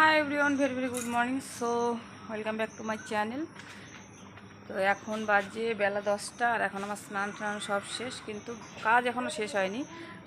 Hi everyone very very good morning so welcome back to my channel তো এখন বাজে বেলা দশটা আর এখন আমার স্নান টান সব শেষ, কিন্তু কাজ এখনও শেষ হয়নি,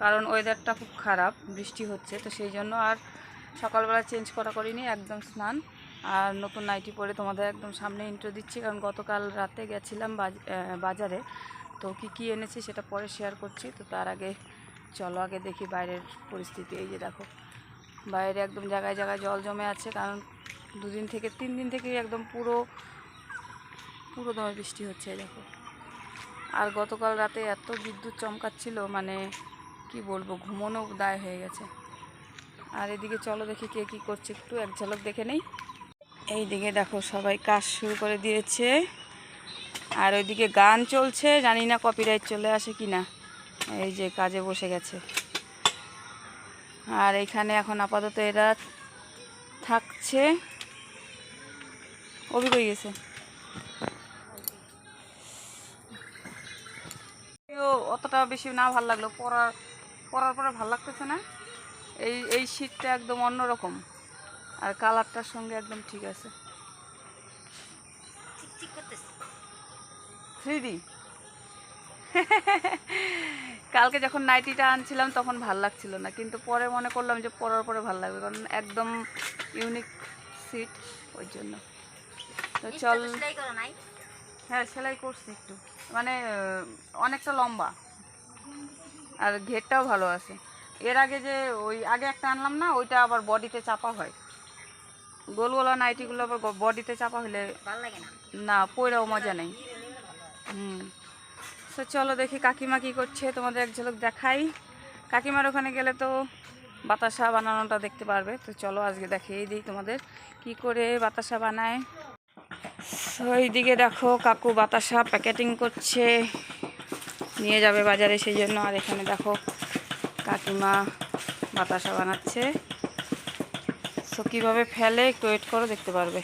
কারণ ওয়েদারটা খুব খারাপ, বৃষ্টি হচ্ছে, তো সেই জন্য আর সকালবেলা চেঞ্জ করা করিনি, একদম স্নান। আর নতুন নাইটি পরে তোমাদের একদম সামনে ইন্ট্রো দিচ্ছি, কারণ গতকাল রাতে গেছিলাম বাজারে। তো কি কি এনেছি সেটা পরে শেয়ার করছি, তো তার আগে চলো আগে দেখি বাইরের পরিস্থিতি, এই যে দেখো। বাইরে একদম জায়গায় জায়গায় জল জমে আছে, কারণ দুদিন থেকে, তিন দিন থেকে একদম পুরো পুরো দমে বৃষ্টি হচ্ছে দেখো। আর গতকাল রাতে এত বিদ্যুৎ চমকাচ্ছিল মানে কি বলব, ঘুমোনো দায় হয়ে গেছে। আর এদিকে চলো দেখি কে কী করছে, একটু এক ঝলক দেখে নেই। এইদিকে দেখো সবাই কাজ শুরু করে দিয়েছে। আর ওইদিকে গান চলছে, জানি না কপিরাইট চলে আসে কি না এই যে কাজে বসে গেছে। আর এখানে এখন আপাতত এরা থাকছে। অভি কই গেছে? অতটা বেশি না ভালো লাগল। পড়ার পড়ার পরে ভালো লাগতেছে না? এই এই শীতটা একদম অন্যরকম। আর কালারটার সঙ্গে একদম ঠিক আছে। থ্রি ডি কালকে যখন নাইটিটা আনছিলাম তখন ভালো লাগছিল না কিন্তু পরে মনে করলাম যে পরার পরে ভালো লাগবে কারণ একদম ইউনিক সিট ওই জন্য। তো চল। হ্যাঁ সেলাই করছি একটু। মানে অনেকটা লম্বা। আর ঘেরটাও ভালো আছে। এর আগে যে ওই আগে একটা আনলাম না ওইটা আবার বডিতে চাপা হয়। গোল গোলা নাইটিগুলো আবার বডিতে চাপা হলে ভালো লাগে না? না পয়রাও মজা নেই। হুম। তো চলো দেখি কাকিমা কী করছে, তোমাদের এক ঝলক দেখাই। কাকিমার ওখানে গেলে তো বাতাসা বানানোটা দেখতে পারবে। তো চলো আজকে দেখিয়ে দিই তোমাদের কি করে বাতাসা বানায়। তো এইদিকে দেখো কাকু বাতাসা প্যাকেটিং করছে, নিয়ে যাবে বাজারে সেই জন্য। আর এখানে দেখো কাকিমা বাতাসা বানাচ্ছে। তো কীভাবে ফেলে একটু ওয়েট করো, দেখতে পারবে।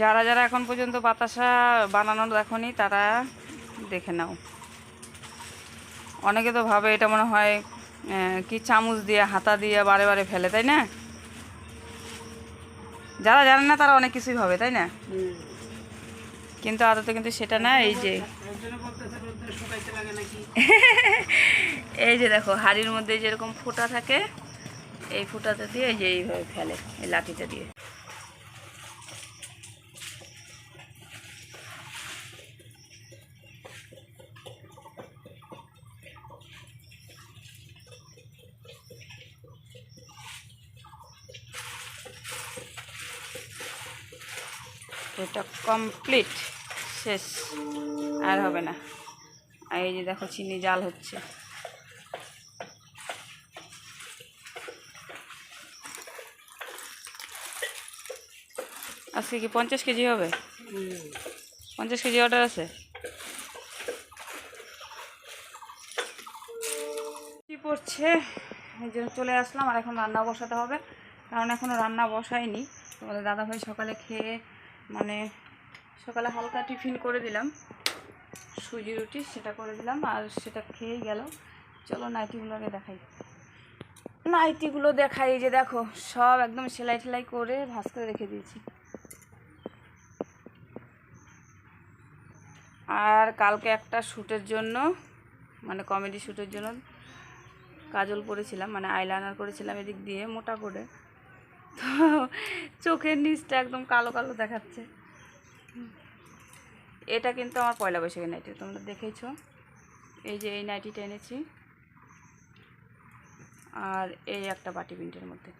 যারা যারা এখন পর্যন্ত বাতাসা বানানো দেখনি তারা দেখে নাও। অনেকে তো ভাবে এটা মনে হয় কি চামচ দিয়ে হাতা দিয়ে বারে বারে ফেলে তাই না? যারা জানে না তারা অনেক কিছুই ভাবে তাই না? কিন্তু আদতে কিন্তু সেটা না এই যে এই যে দেখো, হাড়ির মধ্যে যেরকম ফুটা থাকে, এই ফুটাতে দিয়ে যে এইভাবে ফেলে, এই লাঠিটা দিয়ে। এটা কমপ্লিট, শেষ, আর হবে না। এই যে দেখো, চিনি জাল হচ্ছে। আজকে কি পঞ্চাশ কেজি হবে? পঞ্চাশ কেজি অর্ডার আছে? কি পড়ছে? এই জন্য চলে আসলাম আর এখন রান্না বসাতে হবে। কারণ এখনও রান্না বসাইনি তোমাদের দাদাভাই সকালে খেয়ে মানে সকালে হালকা টিফিন করে দিলাম। সুজি রুটি সেটা করে দিলাম আর সেটা খেয়েই গেল। চলো নাইটিগুলো আগে দেখাই। নাইটিগুলো দেখাই যে দেখো, সব একদম সেলাই টেলাই করে ভাজ করে রেখে দিয়েছি। আর কালকে একটা শ্যুটের জন্য মানে কমেডি শ্যুটের জন্য কাজল পরেছিলাম মানে আইলাইনার করেছিলাম এদিক দিয়ে মোটা করে। তো চোখের নিচটা একদম কালো কালো দেখাচ্ছে। এটা কিন্তু আমার পয়লা বৈশাখের নাইটি তোমরা দেখেছ এই যে এই নাইটিটা এনেছি। আর এই একটা বাটি প্রিন্টের মধ্যে।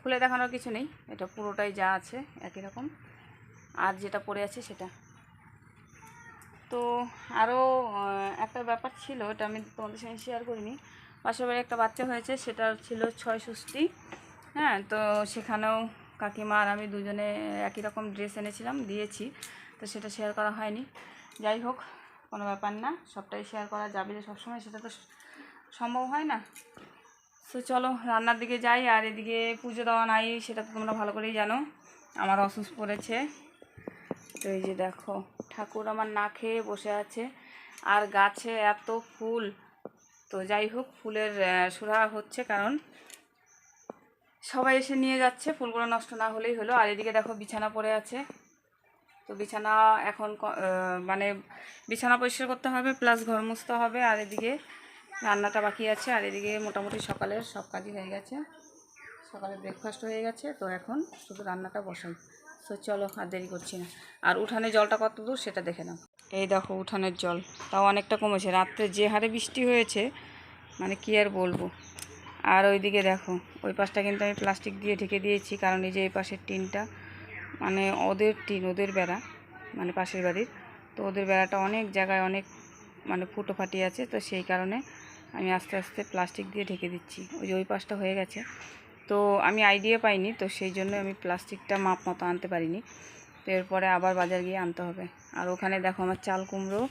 খুলে দেখানোর কিছু নেই, এটা পুরোটাই যা আছে, একই রকম। আর যেটা পড়ে আছে সেটা। তো আরও একটা ব্যাপার ছিল, এটা আমি তোমাদের সঙ্গে শেয়ার করিনি। পাশের একটা বাচ্চা হয়েছে সেটা ছিল ছয় ষষ্ঠী। হ্যাঁ তো সেখানেও কাকিমা আর আমি দুজনে একই রকম ড্রেস এনেছিলাম, দিয়েছি। তো সেটা শেয়ার করা হয়নি। যাই হোক, কোনো ব্যাপার না, সবটাই শেয়ার করা যাবে যে সবসময়, সেটা তো সম্ভব হয় না। তো চলো, রান্নার দিকে যাই, আর এদিকে পুজো দেওয়া নাই, সেটা তো তোমরা ভালো করেই জানো। আমার অসুস্থ পড়েছে। তো এই যে দেখো, ঠাকুর আমার না খেয়ে বসে আছে। আর গাছে এত ফুল। তো যাই হোক, ফুলের সুরা হচ্ছে কারণ সবাই এসে নিয়ে যাচ্ছে, ফুলগুলো নষ্ট না হলেই হলো। আর এদিকে দেখো, বিছানা পড়ে আছে। তো বিছানা এখন মানে বিছানা পরিষ্কার করতে হবে, প্লাস ঘর মুছতে হবে। আর এদিকে রান্নাটা বাকি আছে। আর এদিকে মোটামুটি সকালের সব কাজই হয়ে গেছে। সকালে ব্রেকফাস্ট হয়ে গেছে। তো এখন শুধু রান্নাটা বসাই। তো চলো আর দেরি করছি না। আর উঠানে জলটা কত দূর সেটা দেখে নাও। এই দেখো উঠানের জল, তাও অনেকটা কমেছে। রাত্রে যে হারে বৃষ্টি হয়েছে মানে কি আর বলব। আর ওইদিকে দেখো, ওই পাশটা কিন্তু আমি প্লাস্টিক দিয়ে ঢেকে দিয়েছি, কারণ এই যে এই পাশের টিনটা মানে ওদের টিন, ওদের বেড়া মানে পাশের বাড়ির, তো ওদের বেড়াটা অনেক জায়গায় অনেক মানে ফুটো ফাটি আছে, তো সেই কারণে আমি আস্তে আস্তে প্লাস্টিক দিয়ে ঢেকে দিচ্ছি। ওই যে ওই পাশটা হয়ে গেছে। তো আমি আইডিয়া পাইনি, তো সেই জন্য আমি প্লাস্টিকটা মাপ মতো আনতে পারিনি। তো এরপরে আবার বাজার গিয়ে আনতে হবে। আর ওখানে দেখো আমার চাল কুমড়ো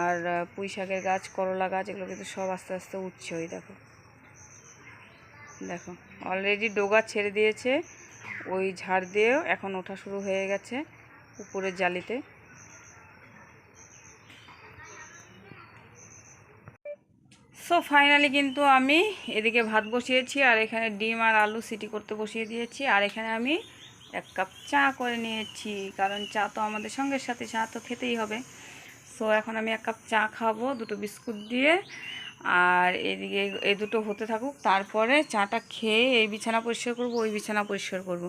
আর পুঁই শাকের গাছ, করলা গাছ, এগুলো কিন্তু সব আস্তে আস্তে উঠছে ওই দেখো। দেখো অলরেডি ডোগা ছেড়ে দিয়েছে, ওই ঝাড় দিয়েও এখন ওঠা শুরু হয়ে গেছে, উপরের জালিতে। সো ফাইনালি কিন্তু আমি এদিকে ভাত বসিয়েছি, আর এখানে ডিম আর আলু সিটি করতে বসিয়ে দিয়েছি, আর এখানে আমি এক কাপ চা করে নিয়েছি, কারণ চা তো আমাদের সঙ্গের সাথে, চা তো খেতেই হবে। সো এখন আমি এক কাপ চা খাব, দুটো বিস্কুট দিয়ে, আর এদিকে এই দুটো হতে থাকুক, তারপরে চাটা খেয়ে এই বিছানা পরিষ্কার করব, ওই বিছানা পরিষ্কার করব।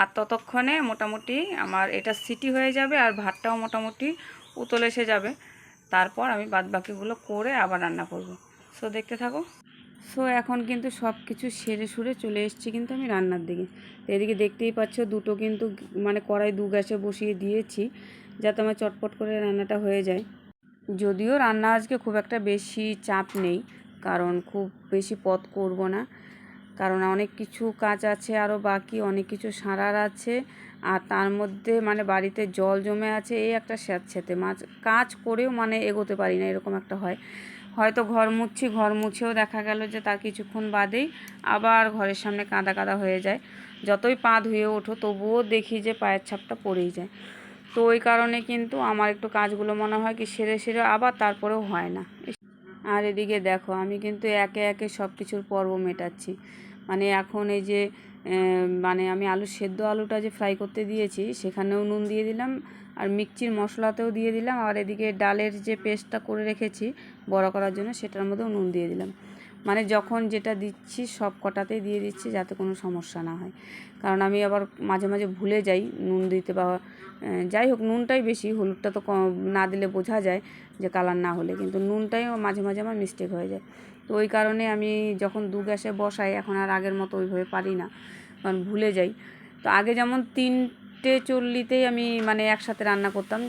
আর ততক্ষণে মোটামুটি আমার এটা সিটি হয়ে যাবে, আর ভাতটাও মোটামুটি উতল এসে যাবে। তারপর আমি বাদ বাকিগুলো করে আবার রান্না করব। সো দেখতে থাকো। সো এখন কিন্তু সব কিছু সেরে সুরে চলে এসেছি কিন্তু আমি রান্নার দিকে। তো এদিকে দেখতেই পাচ্ছ দুটো কিন্তু মানে কড়াই দু গ্যাসে বসিয়ে দিয়েছি যাতে আমার চটপট করে রান্নাটা হয়ে যায়। যদিও রান্না আজকে খুব একটা বেশি চাপ নেই, কারণ খুব বেশি পথ করব না। কারণ অনেক কিছু কাজ আছে আরও বাকি, অনেক কিছু সারার আছে। আর তার মধ্যে মানে বাড়িতে জল জমে আছে, এই একটা স্যাঁত স্যাঁতস্যাঁতে মাছ কাজ করেও মানে এগোতে পারি না, এরকম একটা হয়। হয়তো ঘর মুছছি, ঘর মুছেও দেখা গেল যে তার কিছুক্ষণ বাদেই আবার ঘরের সামনে কাঁদা কাদা হয়ে যায়। যতই পা ধুয়ে ওঠো, তবুও দেখি যে পায়ের ছাপটা পড়েই যায়। তো ওই কারণে কিন্তু আমার একটু কাজগুলো মনে হয় কি সেরে সেরে আবার তারপরেও হয় না। আর এদিকে দেখো, আমি কিন্তু একে একে সব কিছুর পর্ব মেটাচ্ছি। মানে এখন এই যে মানে আমি আলু, সেদ্ধ আলুটা যে ফ্রাই করতে দিয়েছি, সেখানেও নুন দিয়ে দিলাম আর মিক্সির মশলাতেও দিয়ে দিলাম। আর এদিকে ডালের যে পেস্টটা করে রেখেছি বড়া করার জন্য, সেটার মধ্যেও নুন দিয়ে দিলাম। মানে যখন যেটা দিচ্ছি, সব কটাতেই দিয়ে দিচ্ছি যাতে কোনো সমস্যা না হয়। কারণ আমি আবার মাঝে মাঝে ভুলে যাই নুন দিতে বা যাই হোক, নুনটাই বেশি, হলুদটা তো না দিলে বোঝা যায় যে কালার না হলে, কিন্তু নুনটাই মাঝে মাঝে আমার মিস্টেক হয়ে যায়। তো ওই কারণে আমি যখন দু গ্যাসে বসাই, এখন আর আগের মতো ওইভাবে পারি না, কারণ ভুলে যাই। তো আগে যেমন তিনটে চল্লিতেই আমি মানে একসাথে রান্না করতাম।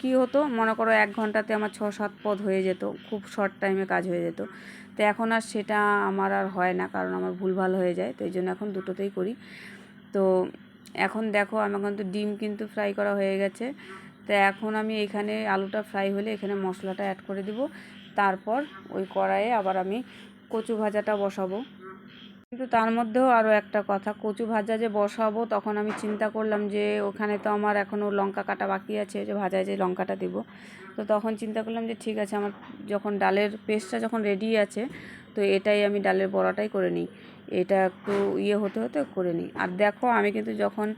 কি হতো, মনে করো এক ঘন্টাতে আমার ছ, সাত পদ হয়ে যেত, খুব শর্ট টাইমে কাজ হয়ে যেত। তো এখন আর সেটা আমার আর হয় না, কারণ আমার ভুলভাল হয়ে যায়, তো এই জন্য এখন দুটোতেই করি। তো এখন দেখো আমার কিন্তু ডিম কিন্তু ফ্রাই করা হয়ে গেছে। তো এখন আমি এখানে আলুটা ফ্রাই হলে এখানে মশলাটা অ্যাড করে দিব। তারপর ওই কড়াইয়ে আবার আমি কচু ভাজাটা বসাবো। কিন্তু তার মধ্যেও আরও একটা কথা, কচু ভাজা যে বসাবো তখন আমি চিন্তা করলাম যে ওখানে তো আমার এখনও লঙ্কা কাটা বাকি আছে যে ভাজায় যে লঙ্কাটা দিব। তো তখন চিন্তা করলাম যে ঠিক আছে, আমার যখন ডালের পেস্টটা যখন রেডি আছে, তো এটাই আমি ডালের বড়াটাই করে নিই। এটা একটু ইয়ে হতে হতে করে নিই। আর দেখো, আমি কিন্তু যখন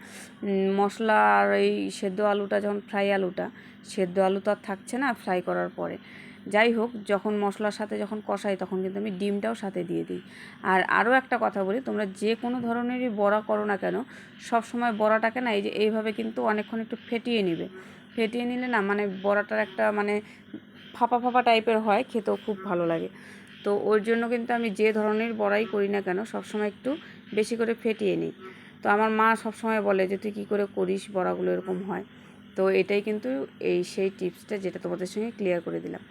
মশলা আর এই সেদ্ধ আলুটা, যখন ফ্রাই আলুটা, সেদ্ধ আলু তো আর থাকছে না ফ্রাই করার পরে। যাই হোক, যখন মশলার সাথে যখন কষাই তখন কিন্তু আমি ডিমটাও সাথে দিয়ে দিই। আর আরও একটা কথা বলি, তোমরা যে কোনো ধরনেরই বড়া করো না কেন, সব সময় বড়াটাকে না এই যে এইভাবে কিন্তু অনেকক্ষণ একটু ফেটিয়ে নিবে। ফেটিয়ে নিলে না মানে বড়াটার একটা মানে ফাঁপা ফাঁপা টাইপের হয়, খেতেও খুব ভালো লাগে। তো ওর জন্য কিন্তু আমি যে ধরনের বড়াই করি না কেন সবসময় একটু বেশি করে ফেটিয়ে নিই। তো আমার মা সবসময় বলে যে, তুই কী করে করিস, বড়াগুলো এরকম হয়? তো এটাই কিন্তু এই সেই টিপসটা যেটা তোমাদের সঙ্গে ক্লিয়ার করে দিলাম।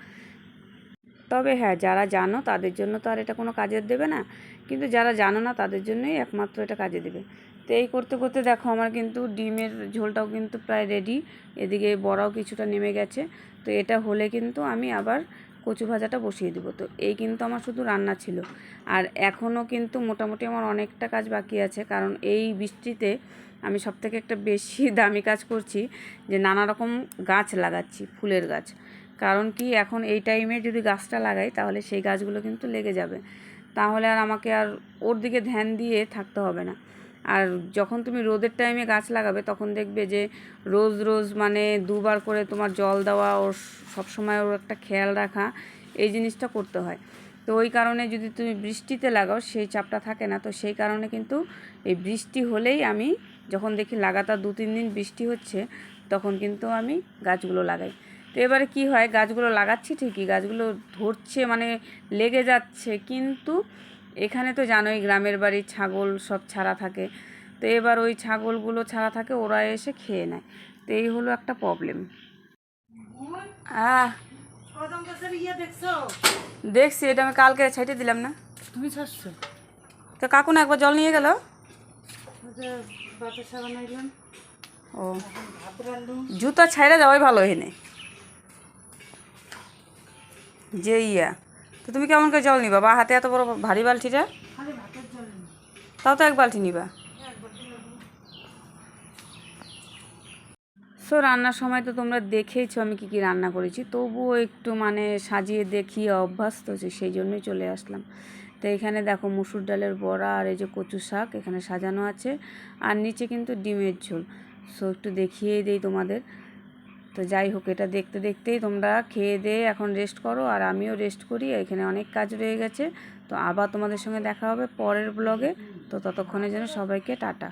তবে হ্যাঁ যারা জানো তাদের জন্য তো আর এটা কোনো কাজের দেবে না। কিন্তু যারা জানো না তাদের জন্যই একমাত্র এটা কাজে দেবে। তো এই করতে করতে দেখো আমার কিন্তু ডিমের ঝোলটাও কিন্তু প্রায় রেডি এদিকে বড়াও কিছুটা নেমে গেছে। তো এটা হলে কিন্তু আমি আবার কচু ভাজাটা বসিয়ে দেবো। তো এই কিন্তু আমার শুধু রান্না ছিল। আর এখনও কিন্তু মোটামুটি আমার অনেকটা কাজ বাকি আছে। কারণ এই বৃষ্টিতে আমি সব থেকে একটা বেশি দামি কাজ করছি যে নানা রকম গাছ লাগাচ্ছি, ফুলের গাছ। কারণ কি এখন এই টাইমে যদি গাছটা লাগাই, তাহলে সেই গাছগুলো কিন্তু লেগে যাবে। তাহলে আর আমাকে আর ওর দিকে ধ্যান দিয়ে থাকতে হবে না। আর যখন তুমি রোদের টাইমে গাছ লাগাবে, তখন দেখবে যে রোজ রোজ মানে দুবার করে তোমার জল দেওয়া, ওর সবসময় ওর একটা খেয়াল রাখা, এই জিনিসটা করতে হয়। তো ওই কারণে যদি তুমি বৃষ্টিতে লাগাও, সেই চাপটা থাকে না। তো সেই কারণে কিন্তু এই বৃষ্টি হলেই আমি যখন দেখি লাগাতার দু তিন দিন বৃষ্টি হচ্ছে, তখন কিন্তু আমি গাছগুলো লাগাই। তো এবারে কি হয় গাছগুলো লাগাচ্ছি ঠিকই গাছগুলো ধরছে মানে লেগে যাচ্ছে কিন্তু এখানে তো জানোই গ্রামের বাড়ি ছাগল সব ছাড়া থাকে। তো এবার ওই ছাগলগুলো ছাড়া থাকে ওরা এসে খেয়ে নেয়। তো এই হলো একটা প্রবলেম আহ দেখছ এটা আমি কালকে ছাইটে দিলাম না। তুমি ছাড়ছো? তো কাকু না একবার জল নিয়ে গেল? বানাইলাম ও। জুতা ছাইড়া যাওয়াই ভালো এখানে। যে ইয়া তো তুমি কেমন করে জল নিবা? বা হাতে এত বড় ভারী বালতিটা তাও তো এক বালতি নিবা। সো রান্নার সময় তো তোমরা দেখেইছো আমি কি কি রান্না করেছি। তবুও একটু মানে সাজিয়ে দেখিয়ে অভ্যস্ত যে সেই জন্যই চলে আসলাম। তো এখানে দেখো মুসুর ডালের বড়া আর এই যে কচু শাক এখানে সাজানো আছে। আর নিচে কিন্তু ডিমের ঝোল। সো একটু দেখিয়েই দেই তোমাদের। তো যাই হোক, এটা দেখতে দেখতেই তোমরা খেয়ে দিয়ে এখন রেস্ট করো, আর আমিও রেস্ট করি, এখানে অনেক কাজ রয়ে গেছে। তো আবার তোমাদের সঙ্গে দেখা হবে পরের ব্লগে তো ততক্ষণের জন্য সবাইকে টাটা।